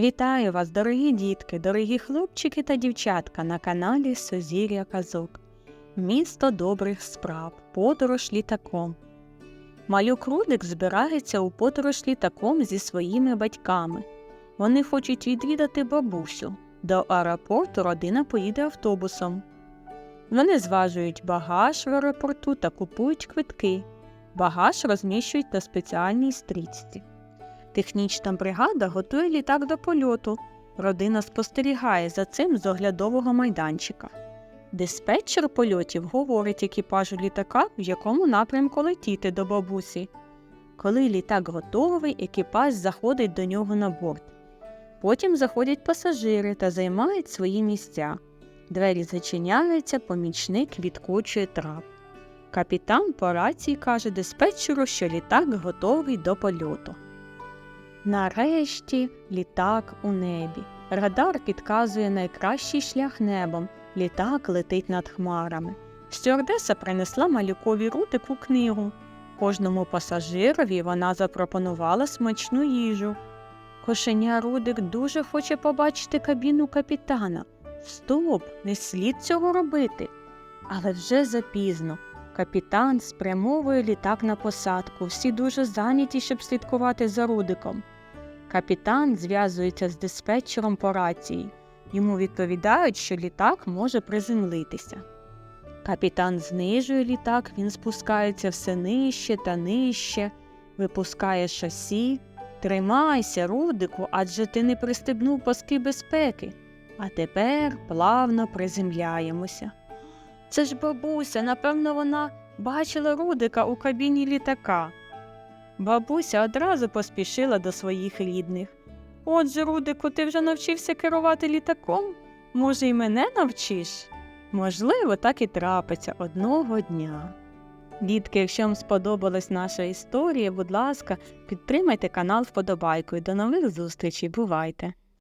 Вітаю вас, дорогі дітки, дорогі хлопчики та дівчатка на каналі Созір'я Казок. Місто добрих справ. Подорож літаком. Малюк Рудик збирається у подорож літаком зі своїми батьками. Вони хочуть відвідати бабусю. До аеропорту родина поїде автобусом. Вони зважують багаж в аеропорту та купують квитки. Багаж розміщують на спеціальній стрічці. Технічна бригада готує літак до польоту. Родина спостерігає за цим з оглядового майданчика. Диспетчер польотів говорить екіпажу літака, в якому напрямку летіти до бабусі. Коли літак готовий, екіпаж заходить до нього на борт. Потім заходять пасажири та займають свої місця. Двері зачиняються, помічник відкочує трап. Капітан по рації каже диспетчеру, що літак готовий до польоту. Нарешті літак у небі. Радар підказує найкращий шлях небом. Літак летить над хмарами. Стюардеса принесла малюкові рутику книгу. Кожному пасажирові вона запропонувала смачну їжу. Кошеня Рудик дуже хоче побачити кабіну капітана. Стоп, не слід цього робити. Але вже запізно. Капітан спрямовує літак на посадку. Всі дуже зайняті, щоб слідкувати за Рудиком. Капітан зв'язується з диспетчером по рації. Йому відповідають, що літак може приземлитися. Капітан знижує літак, він спускається все нижче та нижче, випускає шасі. Тримайся, Рудику, адже ти не пристебнув паски безпеки. А тепер плавно приземляємося. Це ж бабуся, напевно, вона бачила Рудика у кабіні літака. Бабуся одразу поспішила до своїх рідних. Отже, Рудику, ти вже навчився керувати літаком? Може, й мене навчиш? Можливо, так і трапиться одного дня. Дітки, якщо вам сподобалась наша історія, будь ласка, підтримайте канал вподобайкою. До нових зустрічей, бувайте!